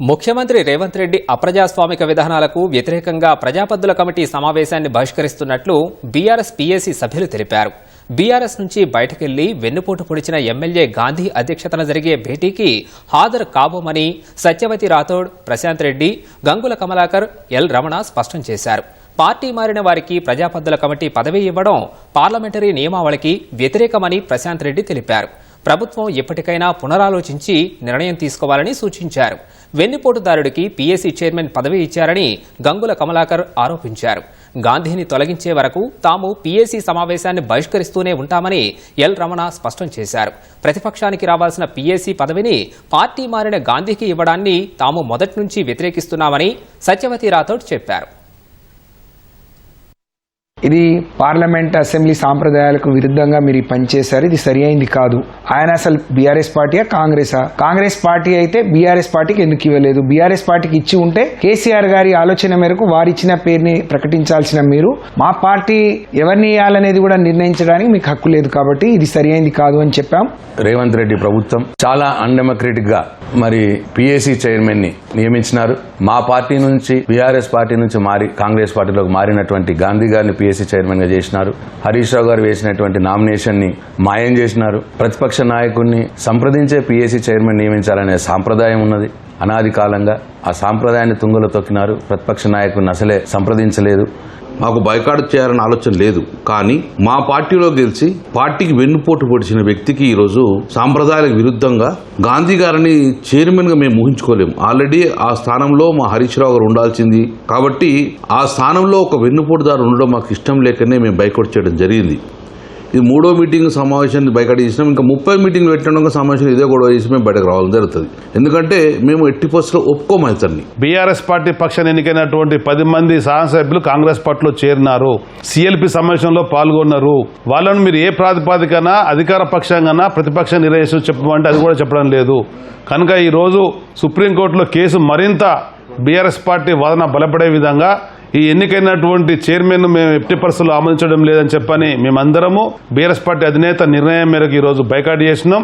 ముఖ్యమంత్రి రేవంత్ రెడ్డి అప్రజాస్వామిక విధానాలకు వ్యతిరేకంగా ప్రజాపద్దుల కమిటీ సమావేశాన్ని బహిష్కరిస్తున్నట్లు బీఆర్ఎస్ పీఏసీ సభ్యులు తెలిపారు. బీఆర్ఎస్ నుంచి బయటకెళ్ళి వెన్నుపోటు పొడిచిన ఎమ్మెల్యే గాంధీ అధ్యక్షతన జరిగే భేటీకి హాజరు కాబోమని సత్యవతి రాథోడ్ ప్రశాంత్ రెడ్డి గంగుల కమలాకర్ ఎల్ రమణ స్పష్టం చేశారు. పార్టీ మారిన వారికి ప్రజాపద్దుల కమిటీ పదవి ఇవ్వడం పార్లమెంటరీ నియమావళికి వ్యతిరేకమని ప్రశాంత్ రెడ్డి తెలిపారు. ప్రభుత్వం ఎప్పటికైనా పునరాలోచించి నిర్ణయం తీసుకోవాలని సూచించారు. వెన్నుపోటుదారుడికి పీఎస్సీ చైర్మన్ పదవి ఇచ్చారని గంగుల కమలాకర్ ఆరోపించారు. గాంధీని తొలగించే వరకు తాము పీఎస్సీ సమావేశాన్ని బహిష్కరిస్తూనే ఉంటామని ఎల్ రమణ స్పష్టం చేశారు. ప్రతిపక్షానికి రావాల్సిన పీఎస్సీ పదవిని పార్టీ మారిన గాంధీకి ఇవ్వడాన్ని తాము మొదటి నుంచి వ్యతిరేకిస్తున్నామని సత్యవతి రాథోడ్ చెప్పారు. ఇది పార్లమెంట్ అసెంబ్లీ సాంప్రదాయాలకు విరుద్ధంగా మీరు పనిచేశారు ఇది సరి అయింది కాదు. ఆయన అసలు బీఆర్ఎస్ పార్టీయా కాంగ్రెసా? కాంగ్రెస్ పార్టీ అయితే బీఆర్ఎస్ పార్టీకి ఎందుకు ఇవ్వలేదు? బీఆర్ఎస్ పార్టీకి ఇచ్చి ఉంటే కేసీఆర్ గారి ఆలోచన మేరకు వారిచ్చిన పేరుని ప్రకటించాల్సిన మీరు. మా పార్టీ ఎవరిని ఇవ్వాలనేది కూడా నిర్ణయించడానికి మీకు హక్కు లేదు కాబట్టి ఇది సరి అయింది కాదు అని చెప్పాం. రేవంత్ రెడ్డి ప్రభుత్వం చాలా అన్డెమోక్రటిక్గా మరి పిఎస్సి చైర్మన్ని నియమించినారు. మా పార్టీ నుంచి బీఆర్ఎస్ పార్టీ నుంచి మారి కాంగ్రెస్ పార్టీలోకి మారినటువంటి గాంధీ గారిని పిఎస్సి చైర్మన్గా చేసినారు. హరీష్ రావు గారు వేసినటువంటి నామినేషన్ని మాయం చేసినారు. ప్రతిపక్ష నాయకుడిని సంప్రదించే పిఎస్సీ చైర్మన్ నియమించాలనే సాంప్రదాయం ఉన్నది. అనాది కాలంగా ఆ సాంప్రదాయాన్ని తుంగలో తొక్కినారు. ప్రతిపక్ష నాయకుడిని అసలే సంప్రదించలేదు. మాకు బైకాట్ చేయాలన్న ఆలోచన లేదు. కానీ మా పార్టీలో గెలిచి పార్టీకి వెన్నుపోటు పొడిచిన వ్యక్తికి ఈరోజు సాంప్రదాయాలకు విరుద్ధంగా గాంధీ గారిని చైర్మన్గా మేము ఊహించుకోలేము. ఆల్రెడీ ఆ స్థానంలో మా హరీష్ రావు గారు ఉండాల్సింది. కాబట్టి ఆ స్థానంలో ఒక వెన్నుపోటుదారు ఉండడం మాకు ఇష్టం లేకనే మేము బైకౌట్ చేయడం జరిగింది. ఇది మూడో మీటింగ్ సమావేశాన్ని బయట చేసినాం. ఇంకా ముప్పై మీటింగ్లు పెట్టడం సమావేశం ఇదే గొడవ చేసి మేము బయటకు రావడం జరుగుతుంది. ఎందుకంటే మేము ఎట్టి పరిస్థితుల్లో ఒప్పుకోము ఇతన్ని. బీఆర్ఎస్ పార్టీ పక్షాన్ని ఎన్నికైనటువంటి పది మంది శాసనసభ్యులు కాంగ్రెస్ పార్టీలో చేరినారు. సిఎల్పి సమావేశంలో పాల్గొన్నారు. వాళ్ళను మీరు ఏ ప్రాతిపాదికన అధికార పక్షంగా ప్రతిపక్ష నిర్ణయం చెప్పమంటే అది కూడా చెప్పడం లేదు. కనుక ఈరోజు సుప్రీంకోర్టులో కేసు మరింత బీఆర్ఎస్ పార్టీ వాదన బలపడే విధంగా ఈ ఎన్నికైనటువంటి చైర్మన్ మేము ఎట్టి పరిస్థితుల్లో ఆమోదించడం లేదని చెప్పని మేమందరము బీఆర్ఎస్ పార్టీ అధినేత నిర్ణయం మేరకు ఈరోజు బైకాట్ చేసినాం.